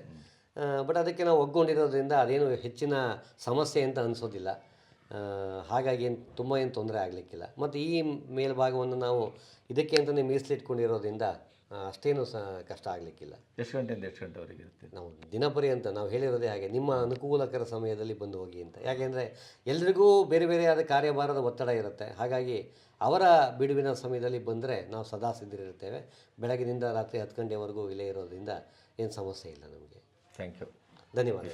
ಬಟ್ ಅದಕ್ಕೆ ನಾವು ಒಗ್ಗೊಂಡಿರೋದ್ರಿಂದ ಅದೇನು ಹೆಚ್ಚಿನ ಸಮಸ್ಯೆ ಅಂತ ಅನಿಸೋದಿಲ್ಲ. ಹಾಗಾಗಿ ಏನು ತುಂಬ ಏನು ತೊಂದರೆ ಆಗಲಿಕ್ಕಿಲ್ಲ. ಮತ್ತು ಈ ಮೇಲ್ಭಾಗವನ್ನು ನಾವು ಇದಕ್ಕೆ ಅಂತಲೇ ಮೀಸಲಿಟ್ಕೊಂಡಿರೋದ್ರಿಂದ ಅಷ್ಟೇನು ಸಹ ಕಷ್ಟ ಆಗಲಿಕ್ಕಿಲ್ಲ. ಎಷ್ಟು ಗಂಟೆಯಿಂದ ಎಷ್ಟು ಗಂಟೆವರೆಗೆ ಇರುತ್ತೆ? ನಾವು ದಿನಪರ್ಯಂತ ನಾವು ಹೇಳಿರೋದೇ ಹಾಗೆ ನಿಮ್ಮ ಅನುಕೂಲಕರ ಸಮಯದಲ್ಲಿ ಬಂದು ಹೋಗಿ ಅಂತ. ಯಾಕೆಂದರೆ ಎಲ್ರಿಗೂ ಬೇರೆ ಬೇರೆಯಾದ ಕಾರ್ಯಭಾರದ ಒತ್ತಡ ಇರುತ್ತೆ. ಹಾಗಾಗಿ ಅವರ ಬಿಡುವಿನ ಸಮಯದಲ್ಲಿ ಬಂದರೆ ನಾವು ಸದಾ ಸಿದ್ಧರಿರುತ್ತೇವೆ. ಬೆಳಗಿನಿಂದ ರಾತ್ರಿ ಹತ್ತು ಗಂಟೆವರೆಗೂ ಇಲ್ಲೇ ಇರೋದ್ರಿಂದ ಏನು ಸಮಸ್ಯೆ ಇಲ್ಲ ನಮಗೆ. ಥ್ಯಾಂಕ್ ಯು ಧನ್ಯವಾದ